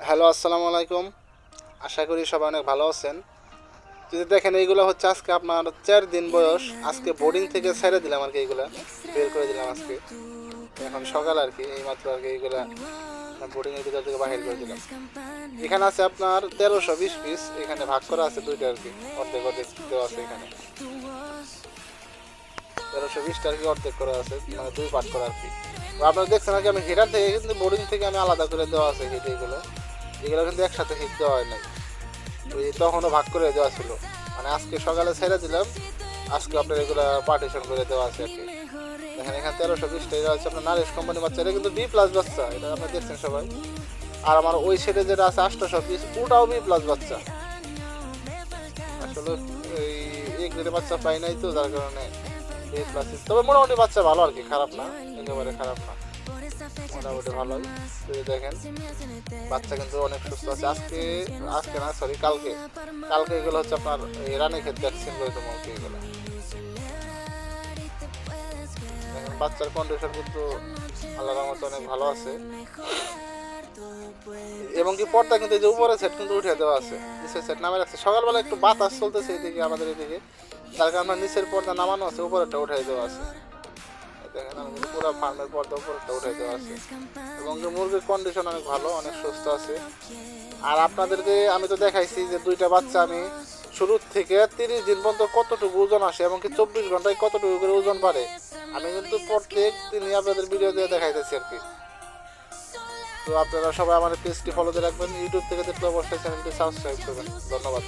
Hello, আসসালামু আলাইকুম। আশা করি সবাই অনেক ভালো আছেন। যদি দেখেন, এইগুলো হচ্ছে আজকে আপনার চার দিন বয়স। আজকে বোর্ডিং থেকে ছেড়ে দিলাম আর কি এইগুলা। বের করে দিলাম আজকে। এখন সকাল আর কি এইমাত্র আর কি এইগুলা বোর্ডিং এর ভিতর থেকে বাহির করে দিলাম। এখানে আছে আপনার তেরোশো বিশ পিস এখানে ভাগ করা আছে দুইটা আর কি, অর্ধেক অর্ধেক দেওয়া আছে এখানে। তেরোশো বিশটা আর কি অর্ধেক করা আছে মানে দুই পার্ট করা আর কি। আপনারা দেখছেন আর কি, আমি হেটার থেকে কিন্তু বোর্ডিং থেকে আমি আলাদা করে দেওয়া আছে এইগুলো এগুলো কিন্তু একসাথে হিট দেওয়া হয় নাই। ওই তখনও ভাগ করে দেওয়া ছিল। মানে আজকে সকালে ছেড়ে দিলাম, আজকে আপনার এগুলো পার্টিশন করে দেওয়া আছে আর কি। এখানে তেরোশো বিশটা এটা হচ্ছে আপনার নারিশ কোম্পানি বাচ্চা, এটা কিন্তু বি প্লাস বাচ্চা, এটা আপনি দেখছেন সবাই। আর আমার ওই সেটে যেটা আছে আটশোশো পিস ওটাও বি প্লাস বাচ্চা। আসলে এই এক গ্রেডের বাচ্চা পাই নাই তো, যার কারণে বি প্লাস তবে মোটামুটি বাচ্চা ভালো আর কি, খারাপ না, একেবারে খারাপ না। মোটামুটি ভালোই। এই দেখেন, বাচ্চা কিন্তু অনেক সুস্থ আছে। আজকে আজকে না সরি কালকে। কালকে এগুলো হচ্ছে আপনার রানী ক্ষেত ভ্যাকসিন করে দেবো এগুলো। বাচ্চার কন্ডিশন কিন্তু আল্লাহর মতো অনেক ভালো আছে। এবং কি পর্দা কিন্তু এই যে উপরে সেট কিন্তু উঠে দেওয়া আছে, নিচের সেট নামে রাখছে। সকালবেলা একটু বাতাস চলতেছে এদিকে, আমাদের এদিকে। তার কারণে নিচের পর্দা নামানো আছে, উপরেরটা উঠাই দেওয়া আছে। দেখেন, আমি পুরো ফার্মের পর্দা উপরেরটা উঠাই দেওয়া আছে। এবং যে মুরগির কন্ডিশন অনেক ভালো, অনেক সুস্থ আছে। আর আপনাদেরকে আমি তো দেখাইছি যে দুইটা বাচ্চা আমি শুরুর থেকে তিরিশ দিন পর্যন্ত কতটুকু ওজন আসে এবং কি চব্বিশ ঘন্টায় কতটুকু করে ওজন বাড়ে, আমি কিন্তু প্রত্যেক দিনই আপনাদের ভিডিও দিয়ে দেখাইতেছি আর কি। তো আপনারা সবাই আমার পেজটি ফলো দিয়ে রাখবেন ইউটিউব থেকে দেখলে অবশ্যই চ্যানেলটি সাবস্ক্রাইব করবেন। ধন্যবাদ।